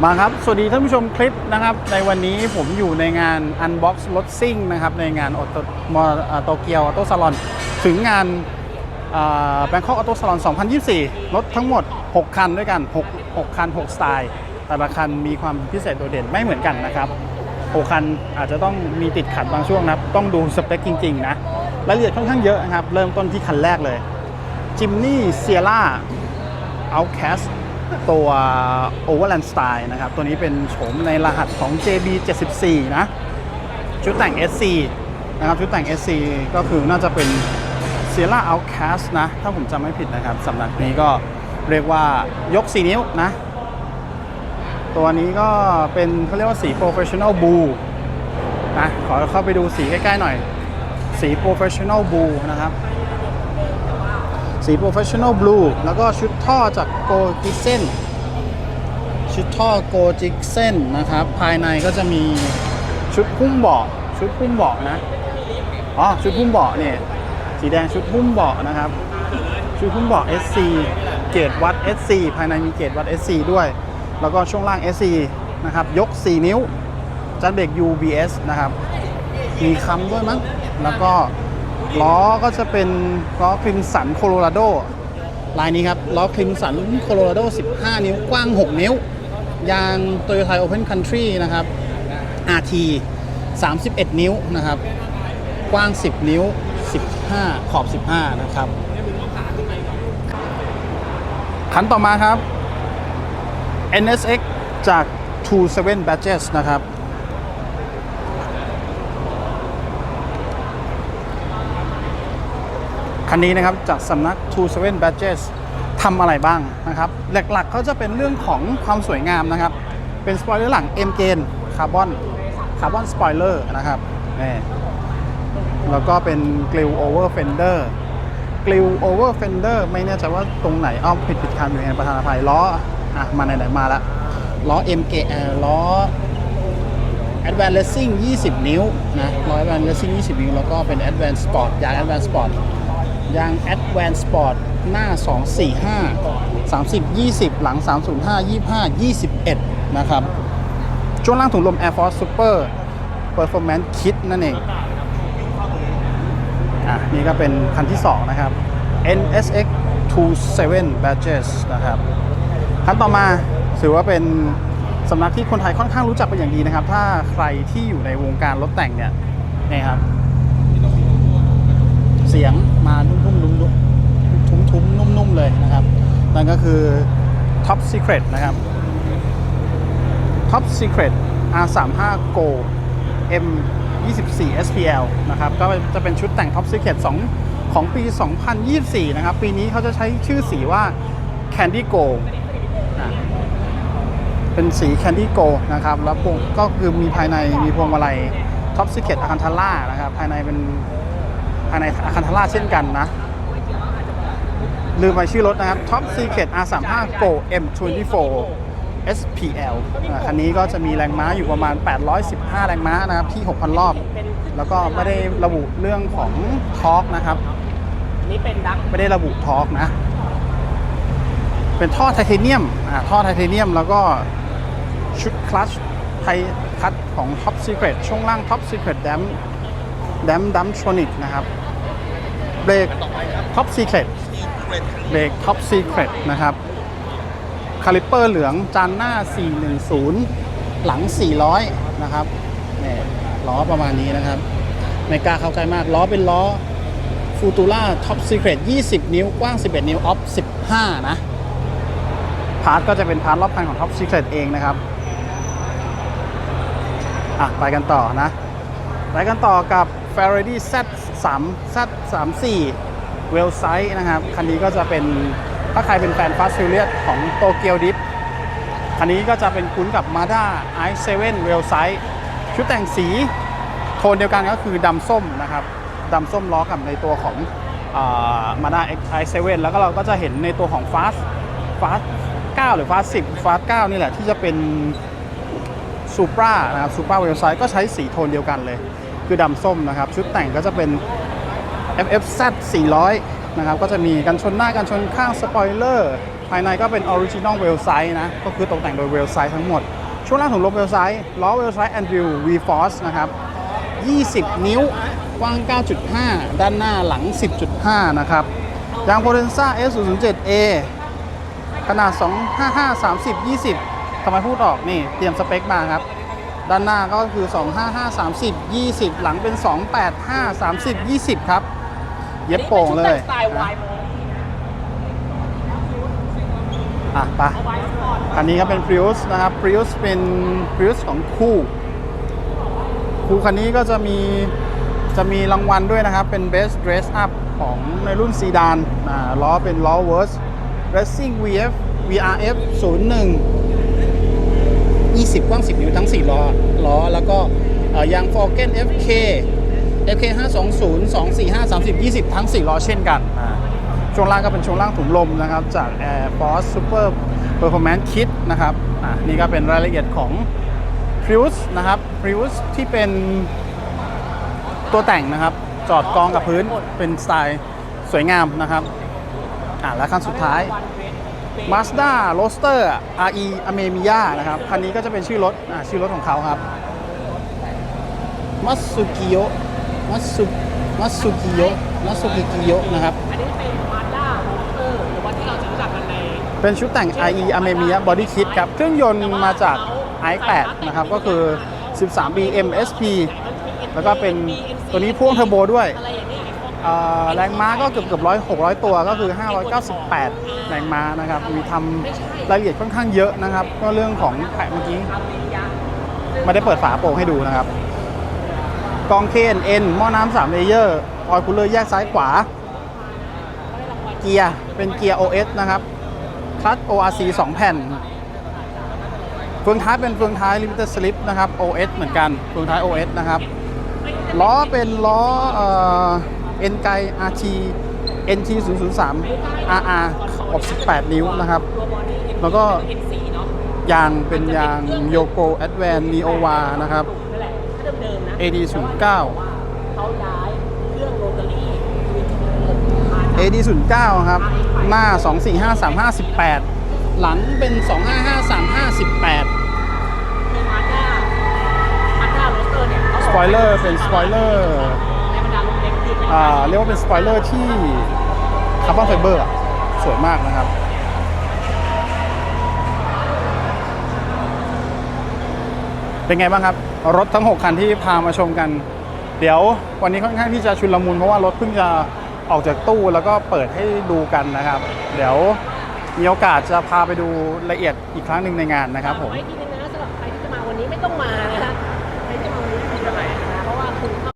มาครับ สวัสดีท่านผู้ชมคลิปนะครับ ในวันนี้ผมอยู่ในงาน Unbox รถซิ่งนะครับ ในงานออโตมอโตเกียวออโตซาลอนถึงงานแบงคอกออโตซาลอน 2024 รถทั้งหมด 6 คันด้วยกัน 6 6 คัน 6 สไตล์ แต่ละคันมีความพิเศษโดดเด่นไม่เหมือนกันนะครับ 6 คันอาจจะต้องมีติดขัดบางช่วงนะต้องดูสเปคจริง ๆ นะรายละเอียดค่อนข้างเยอะนะครับ เริ่มต้นที่คันแรกเลยจิมนี่เซียร่า Outcast ตัว Overland Style นะครับ ตัวนี้เป็นโฉมในรหัสของ JB 74นะ ชุดแต่ง SC นะครับ ชุดแต่ง SC ก็คือน่าจะเป็น Sierra Outcast นะ ถ้าผมจำไม่ผิดนะครับสำนักนี้ก็เรียกว่ายก 4 นิ้วนะ ตัวนี้ก็เป็นเขาเรียกว่าสี Professional Blue นะ ขอเข้าไปดูสีใกล้ ๆ หน่อย สี Professional Blue นะครับ สี Professional Blue แล้วก็ชุดท่อจากโกจิเซนชุดท่อโกจิเซนนะครับ ภายในก็จะมีชุดหุ้มเบาะชุดหุ้มเบาะนะอ๋อชุดหุ้มเบาะเนี่ยสีแดงชุดหุ้มเบาะนะครับ ชุดหุ้มเบาะ SC เกรดวัด SC ภายในมีเกรดวัด SC ด้วย แล้วก็ช่วงล่าง SC นะครับ ยก 4 นิ้วจันเบรก UBS นะครับ มีค้ำด้วยมั้ง แล้วก็ ล้อก็จะเป็นล้อคลิมสันโคโลราโดลายนี้ครับล้อคลิมสันโคโลราโด 15 นิ้วกว้าง 6 นิ้ว ยาง Toyota Open Country นะครับ RT 31 นิ้วนะครับ กว้าง 10 นิ้ว 15 ขอบ 15 นะครับ คันต่อมาครับ NSX จาก27 Badges นะครับ คันนี้นะครับจากสำนัก27 Badges ทำอะไรบ้างนะครับ หลักๆเขาจะเป็นเรื่องของความสวยงามนะครับ เป็นสปอยเลอร์หลัง M เกนคาร์บอนคาร์บอนสปอยเลอร์นะครับนี่แล้วก็เป็นกลิวโอเวอร์เฟนเดอร์กลิวโอเวอร์เฟนเดอร์ไม่แน่ใจว่าตรงไหนอ้อมผิดผิดคันอยู่ในประธานอภัยล้ออะมาไหนๆมาละล้อ MKL ล้อ Advanced Racing 20 นิ้วนะร้อ Advanced Racing 20 นิ้ว แล้วก็เป็น Advanced Sport ยาง Advanced Sport ยาง Advanced Sport หน้า 245 30 20 หลัง 305 25 21 นะครับช่วงล่างถุงลม Air Force Super Performance Kit นั่นเอง อะ นี่ก็เป็นคันที่ 2 นะครับ NSX 27 Badges นะครับ คันต่อมาถือว่าเป็นสำนักที่คนไทยค่อนข้างรู้จักเป็นอย่างดีนะครับ ถ้าใครที่อยู่ในวงการรถแต่งเนี่ยนี่ครับ เสียง มานุ่มๆนุ่มๆทุ้มๆนุ่มๆเลยนะครับนั่นก็คือ Top Secret นะครับ Top Secret R35 Go M 24 SPL นะครับ ก็จะเป็นชุดแต่ง Top Secret 2 ของปี 2024 นะครับ ปีนี้เขาจะใช้ชื่อสีว่า Candy Go เป็นสี Candy Go นะครับ แล้วก็คือมีภายในมีพวงมาลัย Top Secret อาคันทาร่านะครับ ภายในเป็น ภายในอาคันทาร่าเช่นกันนะ ลืมไปชื่อรถนะครับ Top Secret R35 Go M24 SPL อ่าคันนี้ก็จะมีแรงม้าอยู่ประมาณ 815 แรงม้านะครับ ที่ 6,000 รอบ แล้วก็ไม่ได้ระบุเรื่องของทอร์กนะครับนี่เป็นดักไม่ได้ระบุทอร์กนะ เป็นท่อไทเทเนียมอ่าท่อไทเทเนียมแล้วก็ชุดคลัตช์ไทคัตของ Top Secret ช่วงล่าง Top Secret Dam Dam d u m t r o n i c นะครับ เบรก Top Secret เบรก Top Secret นะครับคาลิปเปอร์เหลืองจานหน้า 410 หลัง 400 นะครับนี่ล้อประมาณนี้นะครับ ไม่กล้าเข้าใกล้มากล้อเป็นล้อฟูตูล่าท็อปซีเครต20 นิ้ว กว้าง 11 นิ้ว ออฟ 15 นะพาร์ทก็จะเป็นพาร์ทรอบคันของท็อปซีเครตเองนะครับ อะ ไปกันต่อนะ ไปกันต่อกับ Faraday Z 3 Z 3 4เวลไซส์นะครับ คันนี้ก็จะเป็นถ้าใครเป็นแฟนฟาสซิลเลียของโตเกียวดิฟคันนี้ก็จะเป็นคุ้นกับ Mazda i7 เวลไซส์ชุดแต่งสีโทนเดียวกันก็คือดำส้มนะครับดำส้มล้อกับในตัวของมาด้า i7 แล้วก็เราก็จะเห็นในตัวของ Fast Fast 9 หรือ Fast 10 Fast 9 นี่แหละที่จะเป็นซูปรานะครับซูปราเวลไซก็ใช้สีโทนเดียวกันเลย คือดำส้มนะครับ ชุดแต่งก็จะเป็น FFZ 400 นะครับ ก็จะมีกันชนหน้ากันชนข้างสปอยเลอร์ภายในก็เป็น Original w e l s i นะ ก็คือตกแต่งโดย w e l s i ทั้งหมด ช่วงล่างของรถ w e l s i ล้อ w e l s i Andrew V Force นะครับ 20 นิ้วกว้าง 9.5 ด้านหน้าหลัง 10.5 นะครับยาง Potenza S007A ขนาด 255 30 20ทำไมพูดออกนี่ เตรียมสเปคมาครับ ด้านหน้าก็คือ 255 30 20 หลังเป็น 285 30 20 ครับ เย็บโป่งเลย สไตล์วายโมอะไปวายสปอร์ตคันนี้ก็เป็น Prius นะครับ Prius เป็น Prius ของคู่คู่คันนี้ก็จะมีจะมีรางวัลด้วยนะครับ เป็น Best Dress Up ของในรุ่นซีดานอ่าล้อเป็นล้อ w o r s Racing VF VRF 01 20 กว้าง 10 นิ้วทั้ง 4 ล้อล้อแล้วก็ยาง Falcon FK FK 520 245 30 20 ทั้ง 4 ล้อเช่นกันช่วงล่างก็เป็นช่วงล่างถุงลมนะครับ จาก Air Force Super Performance Kit นะครับอ่านี่ก็เป็นรายละเอียดของ Prius นะครับ Prius ที่เป็นตัวแต่งนะครับ จอดกองกับพื้นเป็นสไตล์สวยงามนะครับอ่าและคันสุดท้าย Mazda Roadster RE a m e m i y a นะครับ คันนี้ก็จะเป็นชื่อรถอ่าชื่อรถของเขาครับ m a t s u k i y o m a t s u m a t s u k i y o m a t s u k i y o นะครับ อันนี้เป็นมาด้าโรเตอร์หรือว่าที่เราจะรู้จักกันใน เป็นชุดแต่ง IE a m e m i y a Body Kit ครับ เครื่องยนต์มาจาก i8 นะครับ ก็คือ 13B MSP แล้วก็เป็นตัวนี้พ่วงเทอร์โบด้วย แรงม้าก็เกือบเกือบร้อยหกร้อยตัวก็คือ 598 แรงม้านะครับ มีทำรายละเอียดค่อนข้างเยอะนะครับ ก็เรื่องของแผะเมื่อกี้ไม่ได้เปิดฝาโปร่งให้ดูนะครับ กอง KNN หม้อน้ำสามเลเยอร์ออยล์คูลเลอร์แยกซ้ายขวา เกียร์เป็นเกียร์ OS นะครับคลัตช์ ORC 2 แผ่นเฟืองท้ายเป็นเฟืองท้าย Limited Slip นะครับ OS เหมือนกันเฟืองท้าย OS นะครับล้อเป็นล้ออ N ไก RT NT 0 0 3 RR ขอบ18 นิ้วนะครับตัวบอดี้เห็นแล้วก็เห็นสีเนาะยางเป็นยางโยโก Advance Neova นะครับนั่นแหละถ้าเดิมๆนะ AD 09เขาย้ายเครื่องโรตารี่ทวินมา AD 0 9ครับ หน้า 2 4 5 3 5 18หลังเป็น 2 5 5 3 5 18คือมาด้ามาด้าโรเตอร์เนี่ยขาบกสปอยเลอร์เป็นสปอยเลอร์ เรียกว่าเป็นสปอยเลอร์ที่คาร์บอนไฟเบอร์สวยมากนะครับเป็นไงบ้างครับ รถทั้ง 6 คันที่พามาชมกัน เดี๋ยววันนี้ค่อนข้างที่จะชุลมุนเพราะว่ารถเพิ่งจะออกจากตู้แล้วก็เปิดให้ดูกันนะครับ เดี๋ยวมีโอกาสจะพาไปดูละเอียดอีกครั้งหนึ่งในงานนะครับผมไว้ทีนึงนะสำหรับใครที่จะมาวันนี้ไม่ต้องมา